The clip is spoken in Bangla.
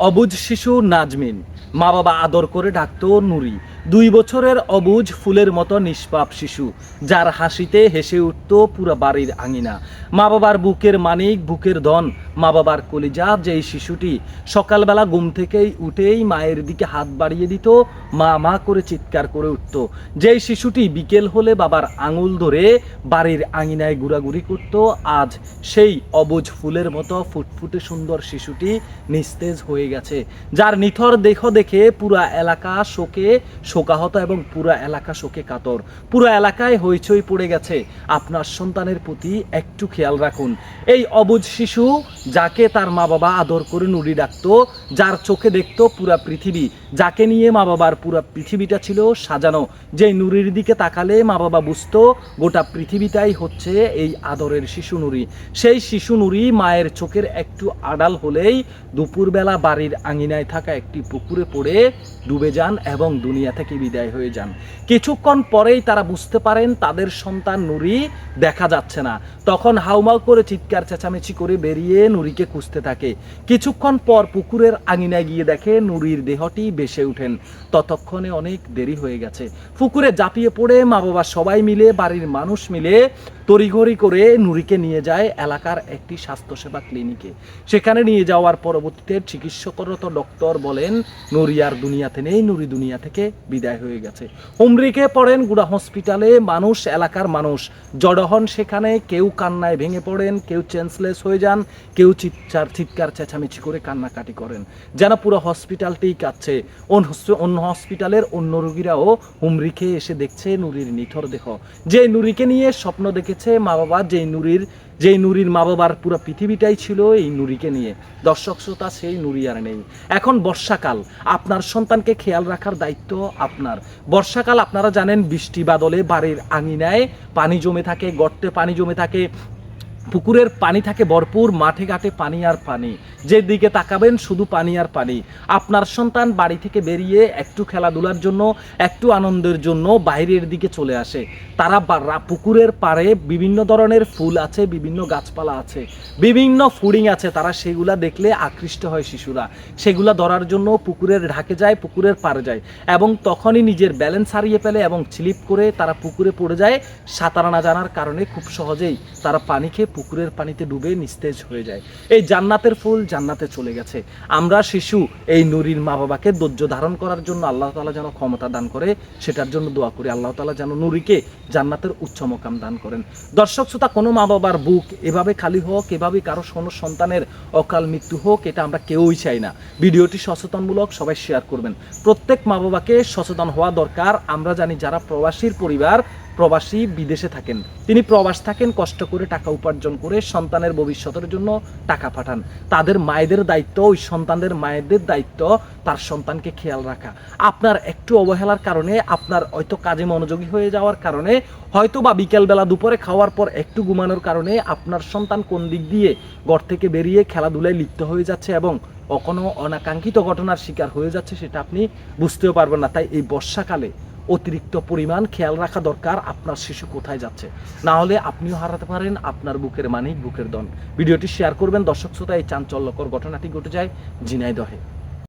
অবুজ শিশু নাজমিন। মা বাবা আদর করে ডাকতো নুরি। দুই বছরের অবুজ ফুলের মতো নিষ্পাপ শিশু, যার হাসিতে হেসে উঠত পুরো বাড়ির আঙিনা। মা বাবার বুকের মানিক, বুকের ধন, মা বাবার কলিজা, যেই শিশুটি সকালবেলা ঘুম থেকেই উঠেই মায়ের দিকে হাত বাড়িয়ে দিত, মা মা করে চিৎকার করে উঠত। যেই শিশুটি বিকেল হলে বাবার আঙুল ধরে বাড়ির আঙিনায় ঘোরাঘুরি করত, আজ সেই অবুজ ফুলের মতো ফুটফুটে সুন্দর শিশুটি নিস্তেজ হয়ে গেছে। যার নিথর দেহ দেখে পুরা এলাকা শোকে শোকাহত এবং পুরা এলাকা শোকে কাতর। পুরো এলাকায় হইচই পড়ে গেছে। আপনার সন্তানের প্রতি একটু খেয়াল রাখুন। এই অবুজ শিশু যাকে তার মা বাবা আদর করে নুড়ি ডাকতো, যার চোখে দেখতো পুরা পৃথিবী। যাকে নিয়ে মা বাবার পুরা পৃথিবীটা ছিল সাজানো। যে নুরির দিকে তাকালে মা বাবা বুঝতো, গোটা পৃথিবীটাই হচ্ছে এই আদরের শিশু নুরি সেই শিশু নুরি মায়ের চোখের একটু আড়াল হলেই দুপুরবেলা বাড়ির আঙিনায় থাকা একটি পুকুরে পড়ে ডুবে যান এবং দুনিয়া থেকে বিদায় হয়ে যান। কিছুক্ষণ পরেই তারা বুঝতে পারেন তাদের সন্তান নুরি দেখা যাচ্ছে না। তখন হাউমাউ করে চিৎকার, চেঁচামেচি করে বেরিয়ে নুরিকে খুঁজতে থাকে। কিছুক্ষণ পর পুকুরের আঙিনায় গিয়ে দেখে নুরির দেহটি বেসে উঠেন ততক্ষণে অনেক দেরি হয়ে গেছে। পুকুরে জাপিয়ে পড়ে মা বাবা সবাই মিলে, বাড়ির মানুষ মিলে তড়িঘড়ি করে নুরিকে নিয়ে যায় এলাকার একটি স্বাস্থ্যসেবা ক্লিনিকে। সেখানে নিয়ে যাওয়ার পরবর্তীতে চিকিৎসকরত ডক্টর বলেন, নুরি আর দুনিয়াতে নেই, নুরি দুনিয়া থেকে বিদায় হয়ে গেছে। হুমরিকে পড়েন গুড়া হসপিটালে, মানুষ এলাকার মানুষ। জড়ো হন সেখানে, কেউ কান্নায় ভেঙে পড়েন, কেউ চেন্সলেস হয়ে যান, কেউ চিৎকার চিৎকার চেঁচামেচি করে কান্নাকাটি করেন। যেন পুরো হসপিটালটিই কাচ্ছে অন্য হস- অন্য হসপিটালের অন্য রোগীরাও হুমরি খেয়ে এসে দেখছে নুরির নিথর দেহ। যে নুরিকে নিয়ে স্বপ্ন দেখেছে মা বাবা যেই নুরির যেই নুরির মা বাবার পুরো পৃথিবীটাই ছিল এই নুরিকে নিয়ে। দর্শক শ্রোতা, সেই নুরি আর নেই। এখন বর্ষাকাল। আপনার সন্তানকে খেয়াল রাখার দায়িত্ব আপনার। বর্ষাকাল, আপনারা জানেন, বৃষ্টি বাদলে বাড়ির আঙিনায় পানি জমে থাকে, গর্তে পানি জমে থাকে। পুকুরের পানি থাকে ভরপুর, মাঠে ঘাটে পানি আর পানি। যেদিকে তাকাবেন, শুধু পানি আর পানি। আপনার সন্তান বাড়ি থেকে বেরিয়ে একটু খেলাধুলার জন্য, একটু আনন্দের জন্য বাইরের দিকে চলে আসে। তারা পুকুরের পাড়ে বিভিন্ন ধরনের ফুল আছে, বিভিন্ন গাছপালা আছে, বিভিন্ন ফুডিং আছে। তারা সেগুলা দেখলে আকৃষ্ট হয় শিশুরা। সেগুলা ধরার জন্য পুকুরের ঢাকে যায়, পুকুরের পাড়ে যায় এবং তখনই নিজের ব্যালেন্স হারিয়ে ফেলে এবং স্লিপ করে তারা পুকুরে পড়ে যায়। সাঁতার না জানার কারণে খুব সহজেই তারা পানি খেয়ে পুকুরের পানিতে ডুবে নিস্তেজ হয়ে যায়। এই জান্নাতের ফুল জান্নাতে চলে গেছে। আমরা শিশু, এই নুরির মা বাবাকে ধৈর্য ধারণ করার জন্য আল্লাহ তালা যেন ক্ষমতা দান করে, সেটার জন্য দোয়া করি। আল্লাহ তালা যেন নুরিকে জান্নাতের উচ্চ মকাম দান করেন। দর্শক শ্রোতা, কোনো মা বাবার বুক এভাবে খালি হোক এভাবে কারও কোনো সন্তানের অকাল মৃত্যু হোক, এটা আমরা কেউই চাই না। ভিডিওটি সচেতনমূলক সবাই শেয়ার করবেন। প্রত্যেক মা বাবাকে সচেতন হওয়া দরকার। আমরা জানি যারা প্রবাসীর পরিবার প্রবাসী বিদেশে থাকেন। তিনি প্রবাস থাকেন, কষ্ট করে টাকা উপার্জন করে সন্তানের ভবিষ্যতের জন্য টাকা পাঠান। তাদের মায়েদের দায়িত্ব, ওই সন্তানদের মায়েদের দায়িত্ব, তার সন্তানকে খেয়াল রাখা। আপনার একটু অবহেলার কারণে, আপনার হয়তো কাজে মনোযোগী হয়ে যাওয়ার কারণে হয়তো বা বিকেলবেলা দুপুরে খাওয়ার পর একটু ঘুমানোর কারণে আপনার সন্তান কোন দিক দিয়ে ঘর থেকে বেরিয়ে খেলাধুলায় লিপ্ত হয়ে যাচ্ছে এবং কখনো অনাকাঙ্ক্ষিত ঘটনার শিকার হয়ে যাচ্ছে, সেটা আপনি বুঝতেও পারবেন না। তাই এই বর্ষাকালে অতিরিক্ত পরিমাণ খেয়াল রাখা দরকার আপনার শিশু কোথায় যাচ্ছে। না হলে আপনিও হারাতে পারেন, আপনার বুকের মানিক, বুকের দন ভিডিওটি শেয়ার করবেন। দর্শক শ্রোতা, এই চাঞ্চল্যকর ঘটনাটি ঘটে যায় ঝিনাইদহে।